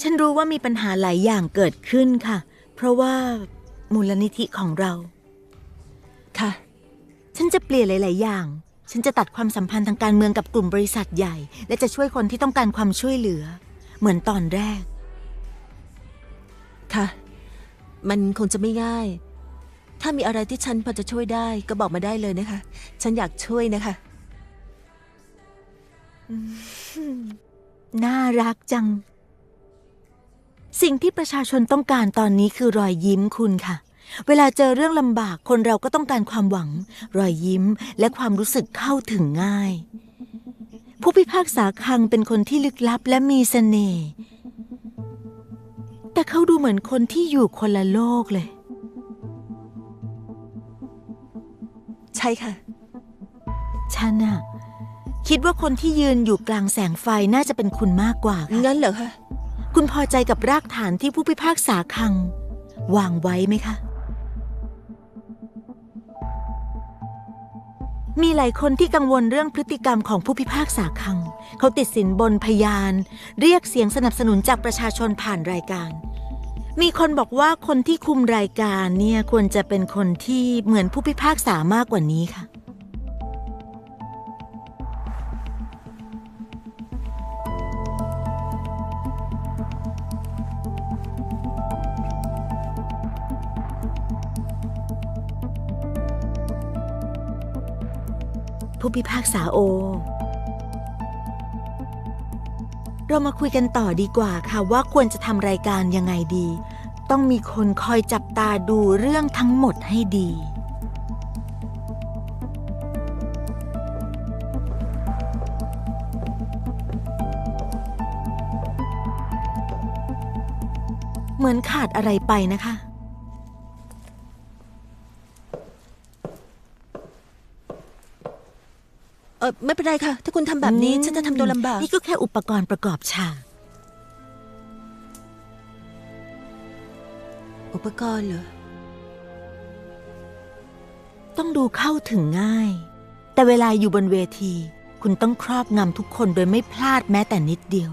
ฉันรู้ว่ามีปัญหาหลายอย่างเกิดขึ้นค่ะ เพราะว่ามูลนิธิของเรา ค่ะ ฉันจะเปลี่ยนหลาย ๆ อย่าง ฉันจะตัดความสัมพันธ์ทางการเมืองกับกลุ่มบริษัทใหญ่ และจะช่วยคนที่ต้องการความช่วยเหลือ เหมือนตอนแรก ค่ะ มันคงจะไม่ง่าย ถ้ามีอะไรที่ฉันพอจะช่วยได้ก็บอกมาได้เลยนะคะ ฉันอยากช่วยนะคะ น่ารักจัง สิ่งที่ประชาชนต้องการตอนนี้คือรอยยิ้มคุณค่ะ เวลาเจอเรื่องลำบากคนเราก็ต้องการความหวัง รอยยิ้มและความรู้สึกเข้าถึงง่าย ผู้พิพากษาคังเป็นคนที่ลึกลับและมีเสน่ห์แต่เขาดูเหมือนคนที่อยู่คนละโลกเลย ใช่ค่ะ ฉันน่ะคิดว่าคนที่ยืนอยู่กลางแสงไฟน่าจะเป็นคุณมากกว่าค่ะ งั้นเหรอคะ คุณพอใจกับรากฐานที่ผู้พิพากษาคัง วางไว้ไหมคะ มีหลายคนที่กังวลเรื่องพฤติกรรมของผู้พิพากษาคัง เขาติดสินบนพยาน เรียกเสียงสนับสนุนจากประชาชนผ่านรายการ มีคนบอกว่าคนที่คุมรายการเนี่ยควรจะเป็นคนที่เหมือนผู้พิพากษามากกว่านี้ค่ะ ผู้พิพากษาโอ เรามาคุยกันต่อดีกว่าค่ะว่าควรจะทำรายการยังไงดี ต้องมีคนคอยจับตาดูเรื่องทั้งหมดให้ดีเหมือนขาดอะไรไปนะคะ เออไม่เป็นไรค่ะ ถ้าคุณทำแบบนี้ฉันจะทำตัวลำบาก นี่ก็แค่อุปกรณ์ประกอบฉากอุปกรณ์เหรอ ต้องดูเข้าถึงง่าย แต่เวลาอยู่บนเวที คุณต้องครอบงำทุกคนโดยไม่พลาดแม้แต่นิดเดียว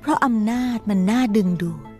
เพราะอำนาจมันน่าดึงดูด